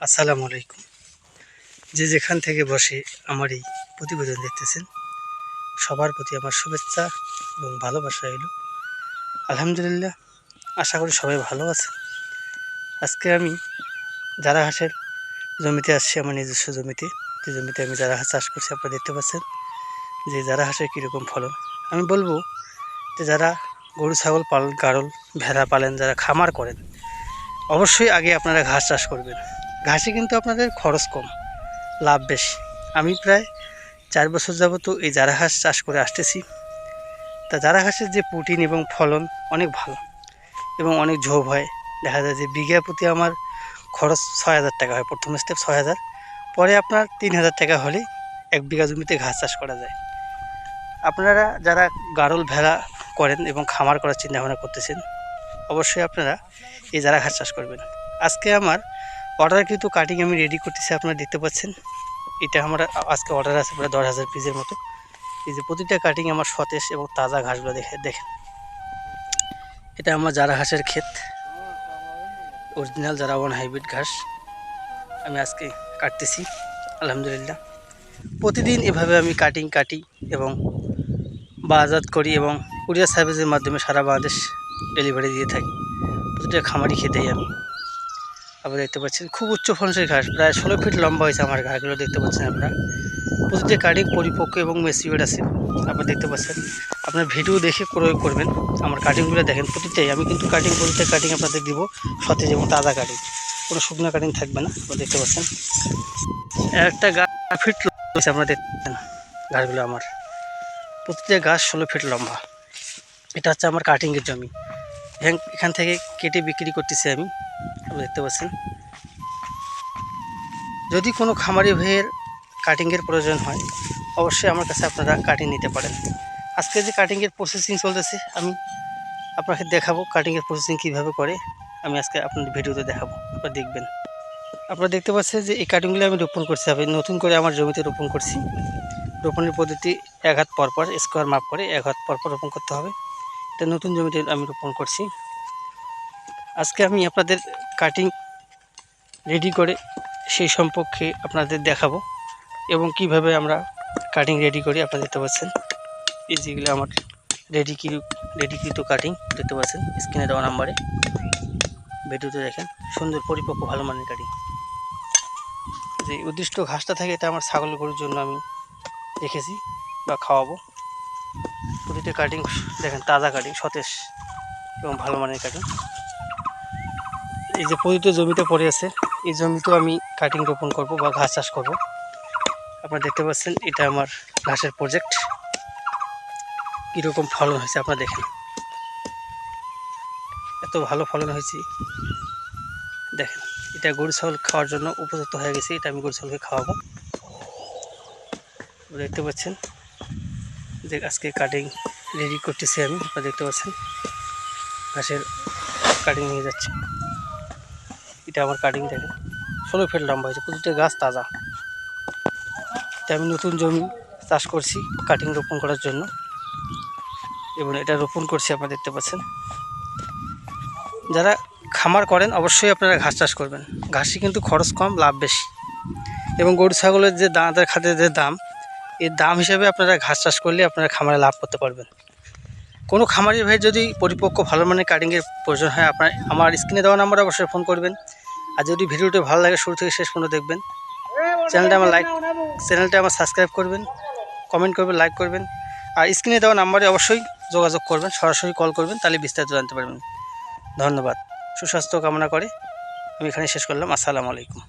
আসসালামু আলাইকুম। যে যেখান থেকে বসে আমার এই প্রতিবেদন দেখতেছেন, সবার প্রতি আমার শুভেচ্ছা এবং ভালোবাসা এলো। আলহামদুলিল্লাহ, আশা করি সবাই ভালো আছে আজকে আমি যারা হাঁসের জমিতে আসছি, আমার নিজস্ব জমিতে, যে জমিতে আমি যারা হাঁস চাষ করছি, আপনারা দেখতে পাচ্ছেন যে যারা হাঁসের কীরকম ফলন। আমি বলব যে যারা গরু, ছাগল পালন, গারল, ভেড়া পালেন, যারা খামার করেন, অবশ্যই আগে আপনারা ঘাস চাষ করবেন। ঘাসে কিন্তু আপনাদের খরচ কম, লাভ বেশি। আমি প্রায় চার বছর যাবত এই জারা ঘাস চাষ করে আসতেছি। তা জারা ঘাসের যে প্রোটিন এবং ফলন অনেক ভালো এবং অনেক ঝোপ হয়। দেখা যায় যে বিঘা প্রতি আমার খরচ ছয় হাজার টাকা হয়, প্রথম স্টেপ ছয় হাজার। পরে আপনার তিন হাজার টাকা হলে এক বিঘা জমিতে ঘাস চাষ করা যায়। আপনারা যারা গারল ভেড়া করেন এবং খামার করার চিন্তা ভাবনা করতেছেন, অবশ্যই আপনারা এই জারা ঘাস চাষ করবেন। আজকে আমার অর্ডার কিন্তু কাটিং আমি রেডি করতেছি, আপনারা দেখতে পাচ্ছেন। এটা আমার আজকে অর্ডার আছে প্রায় দশ হাজার পিসের মতো। এই যে প্রতিটা কাটিং আমার সতেজ এবং তাজা ঘাসগুলো দেখে দেখেন। এটা আমার জারা ঘাসের ক্ষেত। অরিজিনাল জারা ওয়ান হাইব্রিড ঘাস। আমি আজকে কাটতেছি, আলহামদুলিল্লাহ। প্রতিদিন এভাবে আমি কাটিং কাটি এবং বাজাত করি এবং কুরিয়ার সার্ভিসের মাধ্যমে সারা বাংলাদেশ ডেলিভারি দিয়ে থাকি। প্রতিটা খামারি খেতেই আমি। আপনারা দেখতে পাচ্ছেন, খুব উচ্চ ফলনশীল ঘাস, প্রায় ষোলো ফিট লম্বা হয়েছে আমার ঘাসগুলো দেখতে পাচ্ছেন আপনারা। প্রতিটি কাটিং পরিপক্ক এবং মেসিউড আছে, আপনারা দেখতে পাচ্ছেন। আপনার ভিডিও দেখে ক্রয় করবেন, আমার কাটিংগুলো দেখেন। প্রতিটাই, আমি কিন্তু কাটিং প্রতিটা কাটিং আপনাদের দিব, সতেজ এবং তাজা কাটিং কোনো শুকনো কাটিং থাকবে না, আপনারা দেখতে পাচ্ছেন। একটা গাছ ফিট হয়েছে, আপনারা দেখতে পাচ্ছেন ঘাসগুলো আমার। প্রতিটা গাছ ষোলো ফিট লম্বা। এটা হচ্ছে আমার কাটিংয়ের জমি। এখান- থেকে কেটে বিক্রি করতেছি আমি। দেখতে পাচ্ছেন। যদি কোনো খামারি ভাইয়ের কাটিংয়ের প্রয়োজন হয়, অবশ্যই আমার কাছে আপনারা কাটিং নিতে পারেন। আজকে যে কাটিংয়ের প্রসেসিং চলতেছে, আমি আপনাকে দেখাবো কাটিংয়ের প্রসেসিং কীভাবে করে। আমি আজকে আপনাদের ভিডিওতে দেখাবো, আপনারা দেখবেন। আপনারা দেখতে পাচ্ছেন যে এই কাটিংগুলো আমি রোপণ করছি, আমি নতুন করে আমার জমিতে রোপণ করছি। রোপণের পদ্ধতি এক হাত পরপর স্কোয়ার মাপ করে এক হাত পরপর রোপণ করতে হবে। এটা নতুন জমিতে আমি রোপণ করছি। আজকে আমি আপনাদের কাটিং রেডি করে সেই সম্পর্কে আপনাদের দেখাবো এবং কীভাবে আমরা কাটিং রেডি করি আপনারা দেখতে পাচ্ছেন। এই যেগুলো আমার রেডি কি রেডিকৃত কাটিং দেখতে পাচ্ছেন স্ক্রিনে দেওয়া নাম্বারে। ভিডিওতে দেখেন, সুন্দর পরিপক্ক ভালো মানের কাটিং যে উদ্দিষ্ট ঘাসটা থাকে এটা আমার ছাগল গরুর জন্য আমি রেখেছি বা খাওয়াবো। প্রতিটা কাটিং দেখেন তাজা কাটিং সতেজ এবং ভালো মানের কাটিং এই যে পতিত জমিতে পড়ে আছে, এই জমিতেও আমি কাটিং রোপণ করব বা ঘাস চাষ করব। আপনারা দেখতে পাচ্ছেন, এটা আমার ঘাসের প্রজেক্ট কীরকম ফলন হয়েছে আপনারা দেখেন। এত ভালো ফলন হয়েছে। দেখেন, এটা গরু, ছাগল খাওয়ার জন্য উপযুক্ত হয়ে গেছে, এটা আমি গরু, ছাগলকে খাওয়াবো। দেখতে পাচ্ছেন যে আজকে কাটিং রেডি করতেছি আমি। আপনারা দেখতে পাচ্ছেন, ঘাসের কাটিং নিয়ে যাচ্ছে। এটা আমার কাটিং দেখেন। ষোলো ফিট লম্বা হয়েছে, প্রতিটা গাছ তাজা। এটা আমি নতুন জমি চাষ করছি কাটিং রোপণ করার জন্য। এবং এটা রোপণ করছি, আপনারা দেখতে পাচ্ছেন। যারা খামার করেন, অবশ্যই আপনারা ঘাস চাষ করবেন। ঘাসে কিন্তু খরচ কম, লাভ বেশি। এবং গরু, ছাগলের যে দাঁতের খাদ্যের যে দাম এর দাম হিসেবে আপনারা ঘাস চাষ করলে আপনারা খামারে লাভ করতে পারবেন। কোনো খামারি ভাই যদি পরিপক্ক ভালো মানের কাটিংয়ের প্রয়োজন হয়, আপনার, আমার স্ক্রিনে দেওয়া নাম্বারে অবশ্যই ফোন করবেন। আর যদি ভিডিওটি ভালো লাগে শুরু থেকে শেষ পর্যন্ত দেখবেন। চ্যানেলটা আমার লাইক চ্যানেলটা আমার সাবস্ক্রাইব করবেন কমেন্ট করবেন লাইক করবেন। আর স্ক্রিনে দেওয়া নাম্বারে অবশ্যই যোগাযোগ করবেন, সরাসরি কল করবেন, তাহলে বিস্তারিত জানতে পারবেন। ধন্যবাদ। সুস্বাস্থ্য কামনা করে আমি এখানে শেষ করলাম। আসসালামু আলাইকুম।